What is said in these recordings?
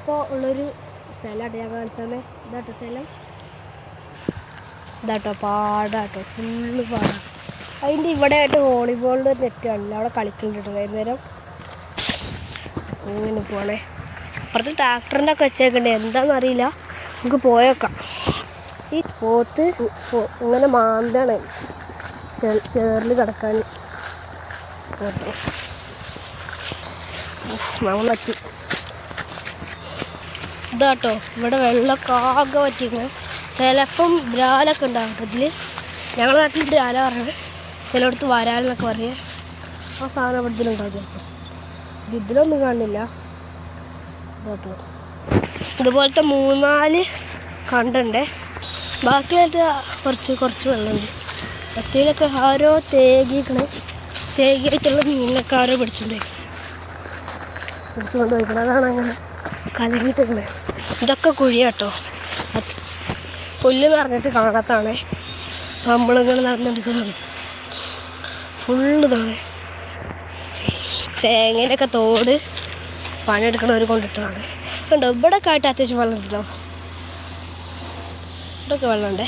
ഇപ്പോൾ ഉള്ളൊരു സ്ഥലമാണ് ഞാൻ കാണിച്ചാൽ ഇതാട്ടോ സ്ഥലം. ഇതാട്ടോ പാടാട്ടോ. ഫുള്ള് പാട. അതിന്റെ ഇവിടെ ആയിട്ട് വോളിബോളിന്റെ ഒരു നെറ്റ് കാണില്ല അവിടെ കളിക്കുന്നുണ്ട് വൈകുന്നേരം? ഇങ്ങനെ പോണേ. അപ്പുറത്ത് ട്രാക്ടറിന്റെ ഒക്കെ വെച്ചേക്കണ്ടേ എന്താണെന്നറിയില്ല നമുക്ക് പോയേക്കാം. ഈ പോത്ത് ഇങ്ങനെ മാന്താണ്. ചേറിൽ കിടക്കാൻ. പോത്ത് നമ്മൾ ഇതാട്ടോ. ഇവിടെ വെള്ളമൊക്കെ ആകെ പറ്റിയിരുന്നു ചിലപ്പം ബ്രാലൊക്കെ ഉണ്ടാകും ഇതിൽ ഞങ്ങളുടെ നാട്ടിൽ ബ്രാല പറഞ്ഞത് ചിലയിടത്ത് വരാലെന്നൊക്കെ പറയേ. ആ സാധനം ഇവിടെ ഇതിലുണ്ടാവും ചിലപ്പോൾ ഇത് ഇതിലൊന്നും കാണില്ല ഇതാട്ടോ. ഇതുപോലത്തെ മൂന്നാൽ കണ്ടുണ്ടേ. ബാക്കിയായിട്ട് കുറച്ച് കുറച്ച് വെള്ളമുണ്ട്. മറ്റേലൊക്കെ ആരോ തേകിക്കണേ തേകിയായിട്ടുള്ള മീനിനൊക്കെ ആരോ പിടിച്ചിട്ടുണ്ടായി പിടിച്ചുകൊണ്ട് പോയിക്കണം അതാണ് അങ്ങനെ കലങ്ങിയിട്ടേക്കണേ ഇതൊക്കെ കുഴിയാട്ടോ. പുല്ല് നിറഞ്ഞിട്ട് കാണാത്താണ് നമ്മളിങ്ങനെ നടന്നെടുക്കുന്നതാണ് ഫുള്ള് ഇതാണ് തേങ്ങേന്റെയൊക്കെ തോട് പണിയെടുക്കണവർ കൊണ്ടിട്ടതാണ്. കണ്ടോ ഇവിടെ കാട്ടി അത്യാവശ്യം വെള്ളം ഉണ്ടല്ലോ ഇവിടെയൊക്കെ വെള്ളമുണ്ടേ.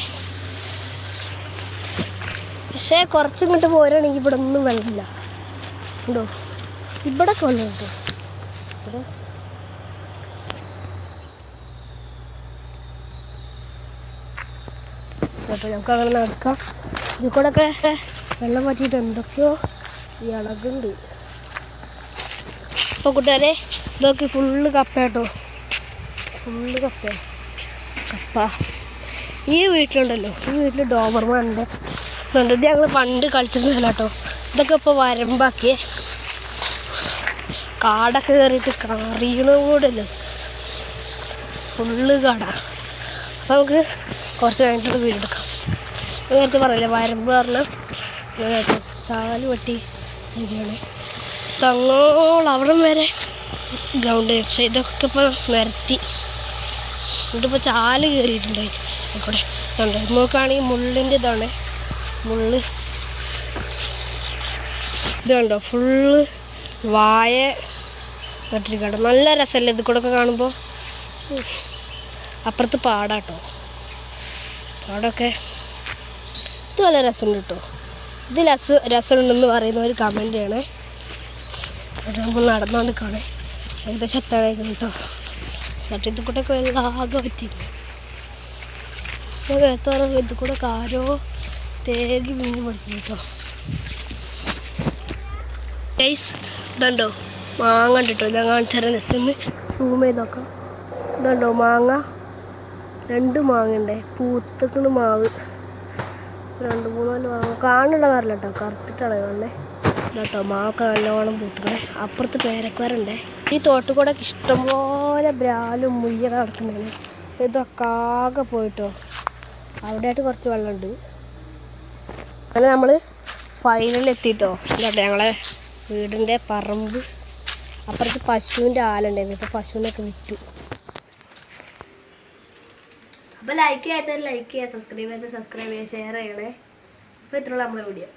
പക്ഷേ കുറച്ചിങ്ങോട്ട് പോരുകയാണെങ്കിൽ ഇവിടെ ഒന്നും വെള്ളമില്ല. ഉണ്ടോ ഇവിടെയൊക്കെ വെള്ളമുണ്ട്. ഇവിടെ കേട്ടോ ഞങ്ങൾക്ക് അങ്ങനെ നടക്കാം. ഇതിൽ കൂടെ ഒക്കെ വെള്ളം പറ്റിയിട്ട് എന്തൊക്കെയോ ഇളകുണ്ട് അപ്പോൾ കൂട്ടുകാരെ ഇതൊക്കെ ഫുള്ള് കപ്പ കേട്ടോ. ഫുള്ള് കപ്പ. കപ്പ. ഈ വീട്ടിലുണ്ടല്ലോ ഈ വീട്ടിൽ ഡോബർമാൻ ഉണ്ട്. ഇത് ഞങ്ങൾ പണ്ട് കളിച്ചിരുന്നില്ല കേട്ടോ. ഇതൊക്കെ ഇപ്പോൾ വരമ്പാക്കിയേ കാടൊക്കെ കയറിയിട്ട് കറിയണ കൂടല്ലോ ഫുള്ള് കാട. നമുക്ക് കുറച്ച് കഴിഞ്ഞിട്ട് വീടെടുക്കാം നേരത്തെ പറയില്ല വരമ്പ് പറഞ്ഞാൽ ചാൽ വെട്ടി ഇതാണ് തങ്ങോളം അവിടെ വരെ ഗ്രൗണ്ട് പക്ഷേ ഇതൊക്കെ ഇപ്പോൾ നിരത്തി. എന്നിട്ടിപ്പോൾ ചാൽ കയറിയിട്ടുണ്ടായി കൂടെ ഉണ്ട് നോക്കുകയാണെങ്കിൽ മുള്ളിന്റെ ഇതാണ്. മുള്ള്. ഇത് കണ്ടോ? ഫുള്ള് വായ നട്ടിരിക്കണം നല്ല രസമല്ലേ ഇത് കൂടെ ഒക്കെ കാണുമ്പോൾ. അപ്പുറത്ത് പാടാട്ടോ. പാടൊക്കെ ഇത് നല്ല രസമുണ്ട് കേട്ടോ. ഇത് രസ രസമുണ്ടെന്ന് പറയുന്ന ഒരു കമന്റ് ആണ്. നടന്നുകൊണ്ട് കാണേ ഏകദേശം എത്താനായിരുന്നു കേട്ടോ. എന്നിട്ട് ഇത് കൂടെ ഒക്കെ ആകെ പറ്റിയില്ല ഞാൻ ഇത് കൂടെ ഒക്കെ ആരോ തേകി മീൻ പഠിച്ചു കേട്ടോ. ഗൈസ് ഇതുണ്ടോ? മാങ്ങ ഉണ്ടിട്ടോ ഞാൻ കാണിച്ചാൽ രസം സൂം ചെയ്ത് നോക്കാം. ഇതുണ്ടോ മാങ്ങ? രണ്ട് മാങ്ങണ്ടേ പൂത്തക്കണ് മാവ്. രണ്ട് മൂന്നാൽ മാങ്ങ. കാണണ്ട കാറില്ല കേട്ടോ കറുത്തിട്ടാണ് കാണണേ കേട്ടോ മാവൊക്കെ നല്ലോണം പൂത്തുക്കണേ. അപ്പുറത്ത് പേരക്കാരുണ്ടേ ഈ തോട്ടിൽ കൂടെ ഇഷ്ടംപോലെ ബ്രാലും മുയ്യൊക്കെ നടക്കുന്നതാണ് ഇതൊക്കെ ആകെ പോയിട്ടോ. അവിടെയായിട്ട് കുറച്ച് വെള്ളമുണ്ട്. അങ്ങനെ നമ്മൾ ഫൈനലിൽ എത്തിയിട്ടോ എന്താ ഞങ്ങളെ വീടിന്റെ പറമ്പ്. അപ്പുറത്ത് പശുവിന്റെ ആലുണ്ടായിരുന്നു. ഇപ്പോൾ പശുവിനൊക്കെ വിറ്റു. അപ്പോൾ ലൈക്ക് ചെയ്യാത്തവർ ലൈക്ക് ചെയ്യുക സബ്സ്ക്രൈബ് ചെയ്ത് സബ്സ്ക്രൈബ് ചെയ്യുക ഷെയർ ചെയ്യണേ. അപ്പോൾ ഇത്രയുള്ള നമ്മുടെ വീഡിയോ